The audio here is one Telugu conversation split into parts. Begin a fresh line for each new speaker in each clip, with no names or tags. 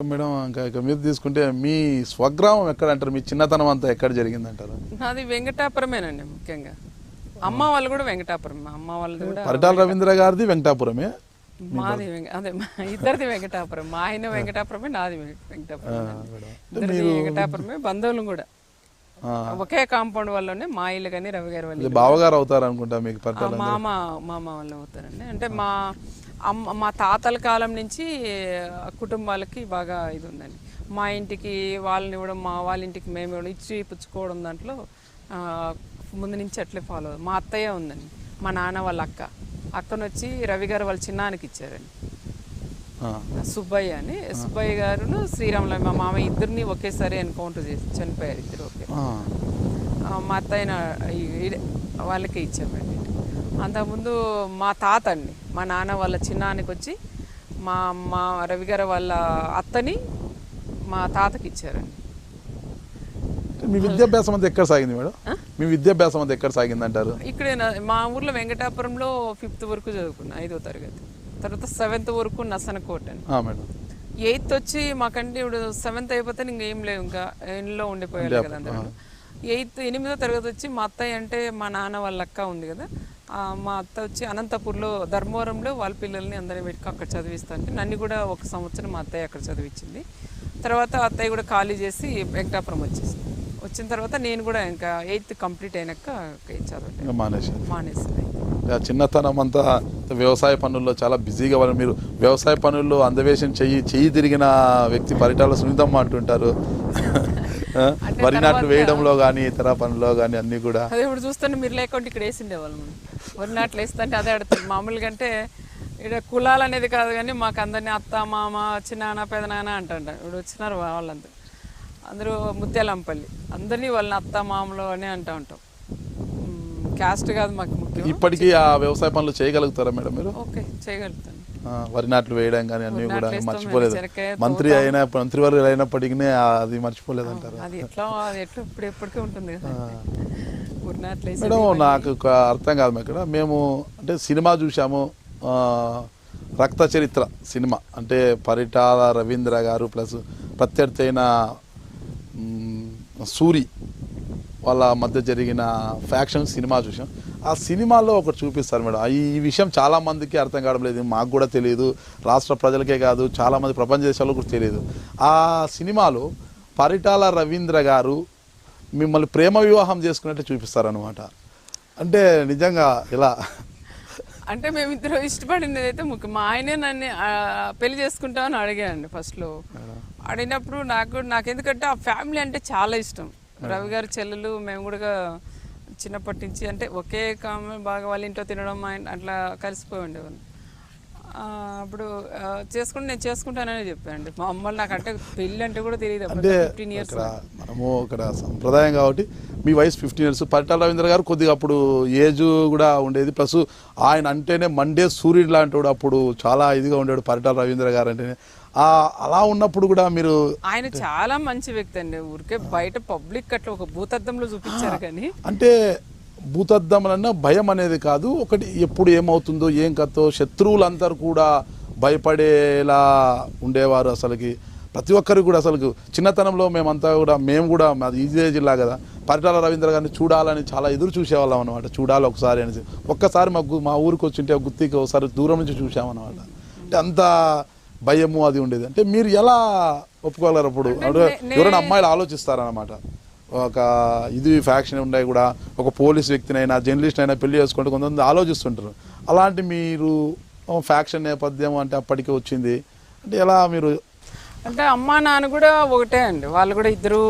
మేడం ఇంకా ఇక మీరు తీసుకుంటే మీ స్వగ్రామం ఎక్కడ అంటారు? మీ చిన్నతనం అంతా ఎక్కడ జరిగింది అంటారు
నాది వెంకటాపురమేనండి ముఖ్యంగా. అమ్మ వాళ్ళు కూడా వెంకటాపురం. మా అమ్మ వాళ్ళది కూడా
పరిటాల రవీంద్ర గారిది వెంకటాపురమే?
మాది అదే మా ఇద్దరిది వెంకటాపురం. మా ఆయన వెంకటాపురమే నాది వెంక- వెంకటాపురం. వెంకటాపురమే బంధువులు కూడా. ఒకే కాంపౌండ్ వల్లనే మా ఇల్లు కానీ రవి గారి వాళ్ళ
బావగారు అవుతారు అనుకుంటా మీకు
మామ మామ వాళ్ళు అవుతారండి. అంటే మా అమ్మ మా తాతల కాలం నుంచి కుటుంబాలకి బాగా ఇది ఉందండి. మా ఇంటికి వాళ్ళని ఇవ్వడం మా వాళ్ళ ఇంటికి మేము ఇవ్వడం ఇచ్చి పుచ్చుకోవడం దాంట్లో ముందు నుంచి అట్లే ఫాలో మా అత్తయ్య ఉందండి. మా నాన్న వాళ్ళ అక్క. అక్కను వచ్చి రవి గారు వాళ్ళ చిన్నానికి ఇచ్చారండి. సుబ్బయ్య అని. సుబ్బయ్య గారును శ్రీరాములు మా మామ ఇద్దరిని ఒకేసారి ఎన్కౌంటర్ చేసి చనిపోయారు ఇద్దరు ఒకే. మా అత్తయ్య వాళ్ళకే ఇచ్చామండి. అంతకుముందు మా తాత అండి మా నాన్న వాళ్ళ చిన్నానికి వచ్చి మా మా రవి గారు వాళ్ళ అత్తని మా తాతకి ఇచ్చారండి
మీ విద్యాభ్యాసం అంతా ఎక్కడ సాగింది మేడం? మీ విద్యాభ్యాసం అంతా ఎక్కడ సాగింది అంటారు
ఇక్కడే మా ఊర్లో వెంకటాపురంలో ఫిఫ్త్ వరకు చదువుకున్నా ఐదో తరగతి. తర్వాత సెవెంత్ వరకు నసనకోట
ఆ, మేడం.
ఎయిత్ వచ్చి మాకంటే ఇప్పుడు సెవెంత్ అయిపోతే ఇంకేం లేవు ఇంకా ఇంట్లో ఉండిపోయారు కదా అందరూ ఎయిత్ ఎనిమిదో తరగతి వచ్చి మా అత్తయ్య అంటే మా నాన్న వాళ్ళ అక్క ఉంది కదా మా అత్త వచ్చి అనంతపూర్లో ధర్మవరంలో వాళ్ళ పిల్లల్ని అందరిని పెట్టుకు అక్కడ చదివిస్తా అంటే నన్ను కూడా ఒక సంవత్సరం మా అత్తయ్య అక్కడ చదివించింది. తర్వాత అత్తయ్య కూడా ఖాళీ చేసి వెంకటాపురం వచ్చేసింది. వచ్చిన తర్వాత నేను కూడా ఇంకా ఎయిత్ కంప్లీట్ అయినాక చదవలేదు మానేసింది.
చిన్నతనం అంతా వ్యవసాయ పనుల్లో చాలా బిజీగా వాళ్ళు మీరు వ్యవసాయ పనుల్లో అందవేశం చెయ్యి చెయ్యి తిరిగిన వ్యక్తి పరిటాల సునీతమ్మ అంటుంటారు. వరి నాట్లు వేయడంలో కానీ ఇతర పనుల్లో కానీ అన్నీ కూడా.
అదే ఇప్పుడు చూస్తుంటే మీరు లేకుంటే ఇక్కడ వేసిండే వాళ్ళు వరి నాట్లు వేస్తుంటే అదే అడుగుతుంది. మామూలుగా అంటే ఇక్కడ కులాలు అనేది కాదు కానీ మాకు అందరినీ అత్త మామ చిన్నాన్న పెదనాన్న అంటుంట ఇప్పుడు వచ్చినారు వాళ్ళందరూ. అందరూ ముత్యాలంపల్లి. అందరినీ వాళ్ళని అత్త మామలు అని అంటూ ఉంటాం. క్యాస్ట్ కాదు మాకు ముఖ్యం.
ఇప్పటికీ ఆ వ్యవసాయ పనులు చేయగలుగుతారా మేడం మీరు?
ఓకే చేయగలుగుతాను.
వరి నాట్లు వేయడం కానీ అన్నీ కూడా మర్చిపోలేదు. మంత్రి అయినా మంత్రివర్యులు అయినప్పటికీ అది మర్చిపోలేదు అంటారు మేడం నాకు అర్థం కాదు ఇక్కడ. మేము అంటే సినిమా చూసాము రక్త చరిత్ర సినిమా. అంటే పరిటాల రవీంద్ర గారు ప్లస్ ప్రత్యర్థి అయిన సూరి వాళ్ళ మధ్య జరిగిన ఫ్యాక్షన్ సినిమా చూసాం ఆ సినిమాలో ఒకటి చూపిస్తారు మేడం. ఈ విషయం చాలా మందికి అర్థం కావడం లేదు. మాకు కూడా తెలియదు. రాష్ట్ర ప్రజలకే కాదు. చాలా మంది ప్రపంచ దేశాల్లో కూడా తెలియదు. ఆ సినిమాలో పరిటాల రవీంద్ర గారు మిమ్మల్ని ప్రేమ వివాహం చేసుకున్నట్టు చూపిస్తారనమాట అంటే నిజంగా ఇలా
అంటే మేమిద్దరం ఇష్టపడినది అయితే ముఖ్యం మా ఆయనే నన్ను పెళ్ళి చేసుకుంటామని అడిగానండి ఫస్ట్లో. అడిగినప్పుడు నాకు నాకు ఎందుకంటే ఆ ఫ్యామిలీ అంటే చాలా ఇష్టం. రవి గారి చెల్లెలు మేము కూడా చిన్నప్పటి నుంచి అంటే ఒకే కామె బాగా వాళ్ళ ఇంట్లో తినడం ఆయన అట్లా కలిసిపోయి ఉండేవాళ్ళు. అప్పుడు చేసుకుంటే నేను చేసుకుంటానని చెప్పానండి. మా అమ్మ నాకు అంటే పెళ్ళి అంటే కూడా తెలియదు
అంటే
ఫిఫ్టీన్ ఇయర్స్
మనము ఇక్కడ సంప్రదాయం కాబట్టి మీ వయసు ఫిఫ్టీన్ ఇయర్స్. పరిటాల రవీంద్ర గారు కొద్దిగా అప్పుడు ఏజ్ కూడా ఉండేది. ప్లస్ ఆయన అంటేనే మండే సూర్యుడు లాంటి వాడు అప్పుడు చాలా ఇదిగా ఉండేవాడు పరిటాల రవీంద్ర గారు అంటేనే. ఆ అలా ఉన్నప్పుడు కూడా మీరు
ఆయన చాలా మంచి వ్యక్తి అండి. ఊరికే బయట పబ్లిక్ అట్లా ఒక భూతద్దంలో చూపించారు కానీ.
అంటే భూతద్దమనన్న భయం అనేది కాదు. ఒకటి ఎప్పుడు ఏమవుతుందో ఏం కథో శత్రువులందరూ కూడా భయపడేలా ఉండేవారు అసలుకి. ప్రతి ఒక్కరికి కూడా అసలు చిన్నతనంలో మేమంతా కూడా మేము కూడా మాది ఇదే జిల్లా కదా. పరిటాల రవీంద్ర గారిని చూడాలని చాలా ఎదురు చూసేవాళ్ళం అనమాట చూడాలి ఒకసారి అనేసి. ఒక్కసారి మా గు- మా ఊరికి వచ్చింటే గుత్తికి ఒకసారి దూరం నుంచి చూసామన్నమాట. అంటే అంత భయము అది ఉండేది. అంటే మీరు ఎలా ఒప్పుకోగలరు అప్పుడు? ఎవరైనా అమ్మాయిలు ఆలోచిస్తారన్నమాట. ఒక ఇది ఫ్యాక్షన్ ఉన్నాయి కూడా ఒక పోలీస్ వ్యక్తినైనా జర్నలిస్ట్ అయినా పెళ్ళి చేసుకుంటే కొంతమంది ఆలోచిస్తుంటారు. అలాంటి మీరు ఫ్యాక్షన్ నేపథ్యం అంటే అప్పటికే వచ్చింది. అంటే ఎలా మీరు
అంటే అమ్మా నాన్న కూడా ఒకటే అండి. వాళ్ళు కూడా ఇద్దరు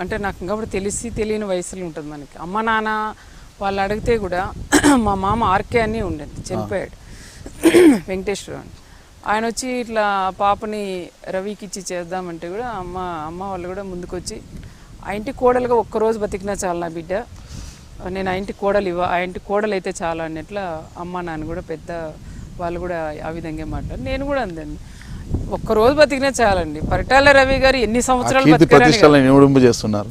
అంటే నాకు ఇంకా కూడా తెలిసి తెలియని వయసులో ఉంటుంది మనకి. అమ్మ నాన్న వాళ్ళు అడిగితే కూడా మా మామ ఆర్కే అని ఉండేది చనిపోయాడు. వెంకటేశ్వర ఆయన వచ్చి ఇట్లా పాపని రవికి ఇచ్చి చేద్దామంటే కూడా అమ్మ అమ్మ వాళ్ళు కూడా ముందుకొచ్చి ఆ ఇంటి కోడలుగా ఒక్కరోజు బతికినా చాలు నా బిడ్డ. నేను ఆ ఇంటి కోడలు ఇవ్వ ఆ ఇంటి కోడలు అయితే చాలా అన్నట్ల అమ్మ నాన్న కూడా పెద్ద వాళ్ళు కూడా ఆ విధంగా మాట్లాడారు. నేను కూడా అందండి. ఒక్కరోజు బతికినా చాలండి. పరిటాల రవి గారు ఎన్ని సంవత్సరాలు
ప్రతిష్టలను చేస్తున్నారు.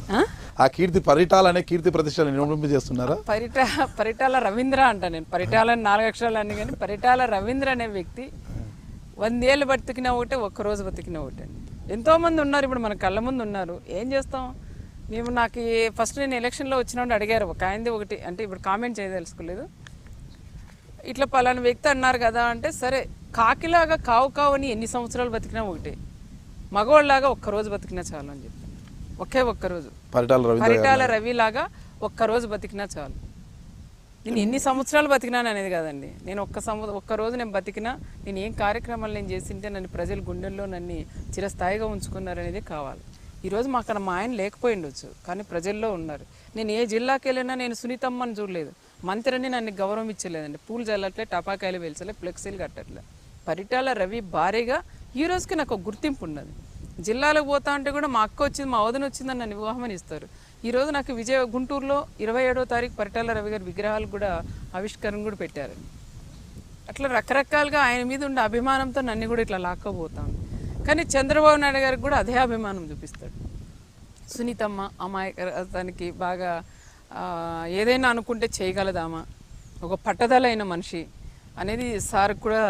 ఆ?
కీర్తి పరిటాలనే కీర్తి ప్రతిష్టలను నిమిడింపు చేస్తున్నారా?
పరిటా పరిటాల రవీంద్ర అంట నేను. పరిటాల అని నాలుగు అక్షరాలు అన్ని కానీ పరిటాల రవీంద్ర అనే వ్యక్తి వందేళ్ళు బతికినా ఒకటే ఒక్కరోజు బతికినా ఒకటే. ఎంతోమంది ఉన్నారు ఇప్పుడు మన కళ్ళ ముందు ఉన్నారు. ఏం చేస్తాం? మేము నాకు ఫస్ట్ నేను ఎలక్షన్లో వచ్చినప్పుడు అడిగారు ఒక ఆయనది ఒకటి అంటే ఇప్పుడు కామెంట్ చేయదలుచుకోలేదు. ఇట్లా పలానా వ్యక్తి అన్నారు కదా అంటే సరే కాకిలాగా కావు కావు అని ఎన్ని సంవత్సరాలు బతికినా ఒకటే. మగవాళ్ళలాగా ఒక్కరోజు బతికినా చాలు అని చెప్పి ఒకే ఒక్కరోజు.
పరిటాల
రవిలాగా ఒక్కరోజు బతికినా చాలు. నేను ఎన్ని సంవత్సరాలు బతికినాను అనేది కాదండి. నేను ఒక్క సంవ ఒక్క రోజు నేను బతికినా నేను ఏం కార్యక్రమాలు నేను చేసింటే నన్ను ప్రజలు గుండెల్లో నన్ను చిరస్థాయిగా ఉంచుకున్నారు అనేది కావాలి. ఈరోజు మా అక్కడ మా ఆయన లేకపోయిండొచ్చు కానీ ప్రజల్లో ఉన్నారు. నేను ఏ జిల్లాకి వెళ్ళినా నేను సునీతమ్మని చూడలేదు. మంత్రిని నన్ను గౌరవం ఇచ్చలేదండి పూలు చల్లట్లే టపాకాయలు వెలిచలే ఫ్లెక్సీలు కట్టట్లే. పరిటాల రవి భారీగా ఈ రోజుకి నాకు ఒక గుర్తింపు ఉన్నది. జిల్లాలకు పోతా అంటే కూడా మా అక్క వచ్చింది మా వదిన వచ్చిందని నన్ను వివాహం ఇస్తారు. ఈరోజు నాకు విజయ గుంటూరులో ఇరవై ఏడో తారీఖు పరిటాల రవి గారి విగ్రహాలు కూడా ఆవిష్కరణ కూడా పెట్టారు అట్లా రకరకాలుగా ఆయన మీద ఉండే అభిమానంతో నన్ను కూడా ఇట్లా లాక్కపోతాను. కానీ చంద్రబాబు నాయుడు గారికి కూడా అదే అభిమానం చూపిస్తాడు. సునీతమ్మ అమాయక తనకి బాగా ఏదైనా అనుకుంటే చేయగలదామా? ఒక పట్టదలైన మనిషి అనేది సార్ కూడా